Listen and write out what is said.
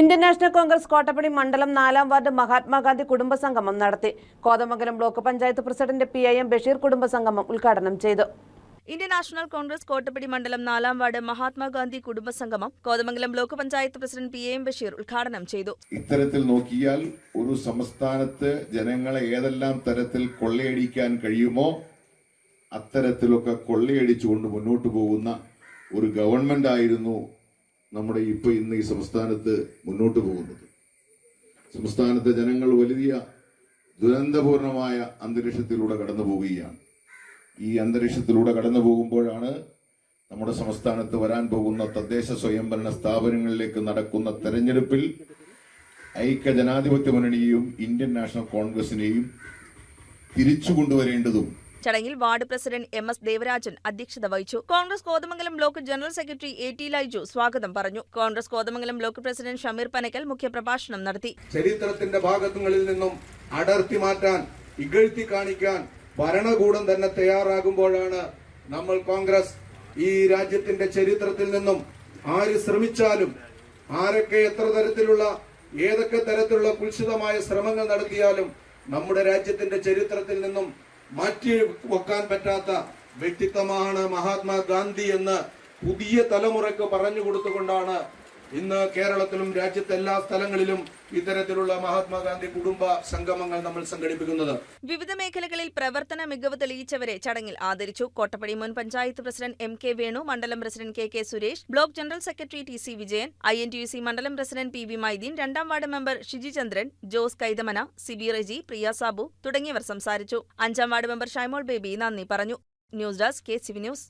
Indian National Congress Kottappady മണ്ഡലം നാലാം ward Mahatma Gandhi കുടുംബസംഗമം നടത്തി. Kothamangalam block panchayat president P I M Basheer കുടുംബസംഗമം ഉദ്ഘാടനം ചെയ്തു. ഇന്ത്യൻ നാഷണൽ കോൺഗ്രസ് കോട്ടപ്പടി മണ്ഡലം നാലാം ward Mahatma Gandhi കുടുംബസംഗമം Kothamangalam block panchayat president P M Basheer ഉദ്ഘാടനം ചെയ്തു. ഇത്തരത്തിൽ നോക്കിയാൽ ഒരു സംസ്ഥാനത്ത് ജനങ്ങളെ ഏതെല്ലാം തരത്തിൽ കൊള്ളയടിക്കാൻ കഴിയുമോ അത്തരത്തിലൊക്കെ കൊള്ളയടിച്ചുകൊണ്ട് മുന്നോട്ട് പോകുന്ന ഒരു ഗവൺമെന്റ് ആയിരുന്നു നമ്മുടെ ഇപ്പൊ ഇന്ന് ഈ സംസ്ഥാനത്ത് മുന്നോട്ട് പോകുന്നത്. സംസ്ഥാനത്തെ ജനങ്ങൾ വലിയ ദുരന്തപൂർണമായ അന്തരീക്ഷത്തിലൂടെ കടന്നു പോവുകയാണ്. ഈ അന്തരീക്ഷത്തിലൂടെ കടന്നു പോകുമ്പോഴാണ് നമ്മുടെ സംസ്ഥാനത്ത് വരാൻ പോകുന്ന തദ്ദേശ സ്വയംഭരണ സ്ഥാപനങ്ങളിലേക്ക് നടക്കുന്ന തെരഞ്ഞെടുപ്പിൽ ഐക്യ ജനാധിപത്യ മുന്നണിയെയും ഇന്ത്യൻ നാഷണൽ കോൺഗ്രസിനെയും തിരിച്ചു കൊണ്ടുവരേണ്ടതും ചടങ്ങിൽ ward president M S Devarajan അധ്യക്ഷത വഹിച്ചു. Congress Kothamangalam block general secretary A T Laiju സ്വാഗതം പറഞ്ഞു. കോൺഗ്രസ് കോതമംഗലം ബ്ലോക്ക് പ്രസിഡന്റ് ഷമീർ പനക്കൽ മുഖ്യപ്രഭാഷണം നടത്തി. ചരിത്രത്തിന്റെ ഭാഗങ്ങളിൽ നിന്നും അടർത്തി മാറ്റാൻ ഇകഴ്ത്തി കാണിക്കാൻ ഭരണകൂടം തന്നെ തയ്യാറാകുമ്പോഴാണ് നമ്മൾ കോൺഗ്രസ് ഈ രാജ്യത്തിന്റെ ചരിത്രത്തിൽ നിന്നും ആര് ശ്രമിച്ചാലും ആരൊക്കെ എത്ര തരത്തിലുള്ള ഏതൊക്കെ തരത്തിലുള്ള കുൽസിതമായ ശ്രമങ്ങൾ നടത്തിയാലും നമ്മുടെ രാജ്യത്തിന്റെ ചരിത്രത്തിൽ നിന്നും മാറ്റി വെക്കാൻ പറ്റാത്ത വ്യക്തിത്വമാണ് മഹാത്മാഗാന്ധി എന്ന് പുതിയ തലമുറയ്ക്ക് പറഞ്ഞു കൊടുത്തുകൊണ്ടാണ് ഇന്ന് കേരളത്തിലും രാജ്യത്തെ എല്ലാ സ്ഥലങ്ങളിലും ഇത്തരത്തിലുള്ള മഹാത്മാഗാന്ധി കുടുംബ സംഗമങ്ങൾ നമ്മൾ സംഘടിപ്പിക്കുന്നത്. വിവിധ മേഖലകളിൽ പ്രവർത്തന മികവ് തെളിയിച്ചവരെ ചടങ്ങിൽ ആദരിച്ചു. കോട്ടപ്പടി മുൻ panchayat president M K Venu മണ്ഡലം president K K Suresh block general secretary T C Vijayan I N T U C മണ്ഡലം പ്രസിഡന്റ് പി വി മൈദീൻ രണ്ടാം വാർഡ് മെമ്പർ ഷിജി ചന്ദ്രൻ ജോസ് കൈതമന സിബി റെജി പ്രിയ സാബു തുടങ്ങിയവർ സംസാരിച്ചു. അഞ്ചാം വാർഡ് മെമ്പർ ഷൈമോൾ ബേബി നന്ദി പറഞ്ഞു. News desk K CV news.